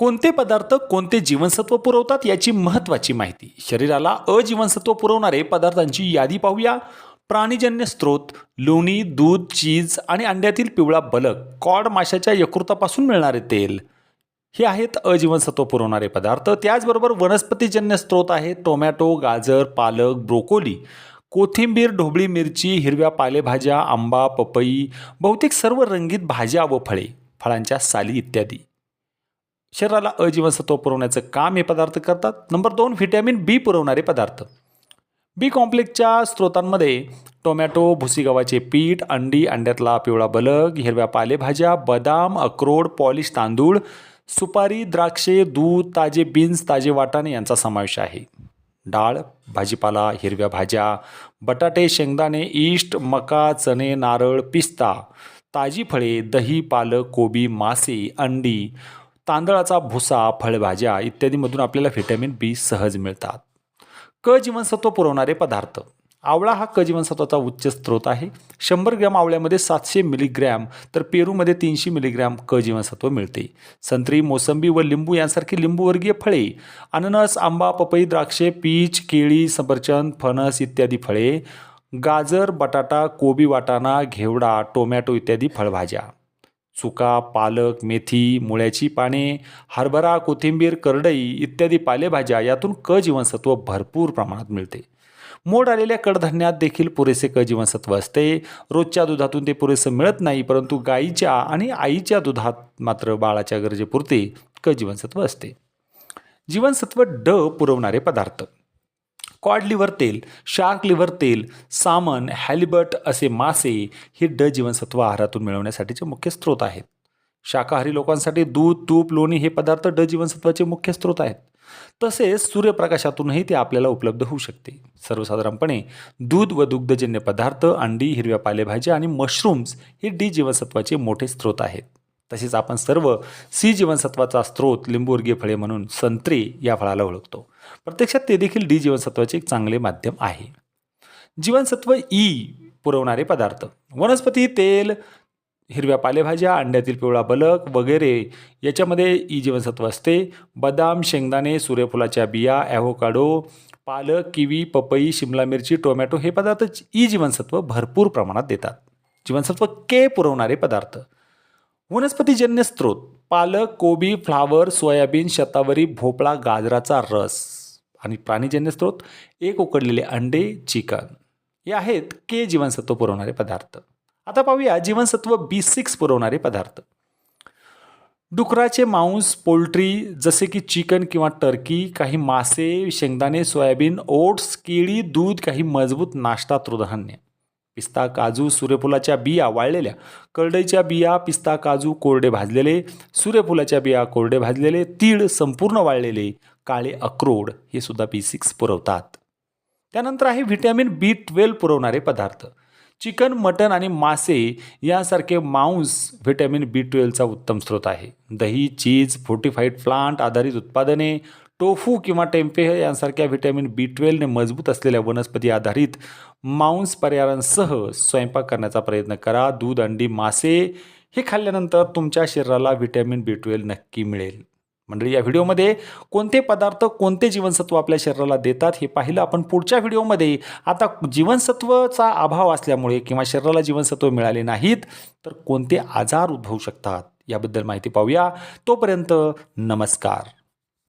कोणते पदार्थ कोणते जीवनसत्व पुरवतात याची महत्त्वाची माहिती. शरीराला अजीवनसत्व पुरवणारे पदार्थांची यादी पाहूया. प्राणीजन्य स्रोत लोणी दूध चीज आणि अंड्यातील पिवळा बलक कॉड माशाच्या यकृतापासून मिळणारे तेल. हे आहेत अजीवनसत्व पुरवणारे पदार्थ. त्याचबरोबर वनस्पतीजन्य स्रोत आहेत टोमॅटो गाजर पालक ब्रोकोली. कोथिंबीर ढोबळी मिरची हिरव्या पालेभाज्या आंबा पपई बहुतेक सर्व रंगीत भाज्या व फळे फळांच्या साली इत्यादी. शरीराला अजीवनसत्व पुरवण्याचं काम हे पदार्थ करतात. नंबर दोन व्हिटॅमिन बी पुरवणारे पदार्थ. बी कॉम्प्लेक्सच्या स्रोतांमध्ये टोमॅटो भुसी गव्हाचे पीठ अंडी अंड्यातला पिवळा बलग हिरव्या पालेभाज्या बदाम अक्रोड पॉलिश तांदूळ सुपारी द्राक्षे दूध ताजे बीन्स ताजे वाटाणे यांचा समावेश आहे. डाळ भाजीपाला हिरव्या भाज्या बटाटे शेंगदाणे ईस्ट मका चणे नारळ पिस्ता ताजी फळे दही पालक कोबी मासे अंडी तांदळाचा भुसा फळभाज्या इत्यादीमधून आपल्याला व्हिटॅमिन बी सहज मिळतात. क जीवनसत्व पुरवणारे पदार्थ. आवळा हा क जीवनसत्वाचा उच्च स्रोत आहे. शंभर ग्रॅम आवळ्यामध्ये सातशे मिलीग्रॅम तर पेरूमध्ये तीनशे मिलीग्रॅम क जीवनसत्व मिळते. संत्री मोसंबी व लिंबू यांसारखी लिंबूवर्गीय फळे अननस आंबा पपई द्राक्षे पीच केळी सफरचंद फणस इत्यादी फळे गाजर बटाटा कोबी वाटाणा घेवडा टोमॅटो इत्यादी फळभाज्या. चुका पालक मेथी मुळ्याची पाने हरभरा कोथिंबीर करडई इत्यादी पालेभाज्या यातून क जीवनसत्व भरपूर प्रमाणात मिळते. मोड आलेल्या कडधान्यात देखील पुरेसे क जीवनसत्व असते. रोजच्या दुधातून ते पुरेसं मिळत नाही परंतु गाईच्या आणि आईच्या दुधात मात्र बाळाच्या गरजेपुरते क जीवनसत्व असते. जीवनसत्व ड पुरवणारे पदार्थ. स्कॉड लिव्हर तेल शार्क लिव्हर तेल सामन हॅलिबट असे मासे हे ड जीवनसत्व आहारातून मिळवण्यासाठीचे मुख्य स्रोत आहेत. शाकाहारी लोकांसाठी दूध तूप लोणी हे पदार्थ ड जीवनसत्वाचे मुख्य स्रोत आहेत. तसेच सूर्यप्रकाशातूनही ते आपल्याला उपलब्ध होऊ शकते. सर्वसाधारणपणे दूध व दुग्धजन्य पदार्थ अंडी हिरव्या पालेभाज्या आणि मशरूम्स हे डी जीवनसत्वाचे मोठे स्रोत आहेत. तसेच आपण सर्व सी जीवनसत्वाचा स्रोत लिंबूवर्गीय फळे म्हणून संत्रे या फळाला ओळखतो. प्रत्यक्षात ते देखील डी जीवनसत्वाचे एक चांगले माध्यम आहे. जीवनसत्व ई पुरवणारे पदार्थ. वनस्पती तेल हिरव्या पालेभाज्या अंड्यातील पिवळा बलक वगैरे याच्यामध्ये ई जीवनसत्व असते. बदाम शेंगदाणे सूर्यफुलाच्या बिया ॲव्होकाडो पालक किवी पपई शिमला मिरची टोमॅटो हे पदार्थ ई जीवनसत्व भरपूर प्रमाणात देतात. जीवनसत्व के पुरवणारे पदार्थ. वनस्पतीजन्य स्रोत पालक कोबी फ्लावर सोयाबीन शतावरी भोपळा गाजराचा रस आणि प्राणीजन्य स्रोत एक उकडलेले अंडे चिकन. हे आहेत के जीवनसत्व पुरवणारे पदार्थ. आता पाहूया जीवनसत्व बी सिक्स पुरवणारे पदार्थ. डुकराचे मांस पोल्ट्री जसे की चिकन किंवा टर्की काही मासे शेंगदाणे सोयाबीन ओट्स केळी दूध काही मजबूत नाश्ता तृधान्य पिस्ता काजू सूर्यफुलाच्या बिया वाळलेल्या. करडईच्या बिया पिस्ता काजू कोरडे भाजलेले. सूर्यफुलाच्या बिया कोरडे भाजलेले. तीळ संपूर्ण वाळलेले. काळे अक्रोड हे सुद्धा बी सिक्स पुरवतात. त्यानंतर आहे व्हिटॅमिन बी ट्वेल्व पुरवणारे पदार्थ. चिकन मटन आणि मासे यासारखे मांस व्हिटॅमिन बी ट्वेल्वचा उत्तम स्रोत आहे. दही चीज फोर्टिफाईड प्लांट आधारित उत्पादने टोफू किंवा टेम्पे यांसारख्या व्हिटॅमिन बी ट्वेल्वने मजबूत असलेल्या वनस्पती आधारित मांस पर्यायांसह स्वयंपाक करण्याचा प्रयत्न करा. दूध अंडी मासे हे खाल्ल्यानंतर तुमच्या शरीराला व्हिटॅमिन बी ट्वेल्व नक्की मिळेल. मंडळी या व्हिडिओमध्ये कोणते पदार्थ कोणते जीवनसत्व आपल्या शरीराला देतात हे पाहिलं आपण पुढच्या व्हिडिओमध्ये. आता जीवनसत्वचा अभाव असल्यामुळे किंवा शरीराला जीवनसत्व मिळाले नाहीत तर कोणते आजार उद्भवू शकतात याबद्दल माहिती पाहूया. तोपर्यंत नमस्कार.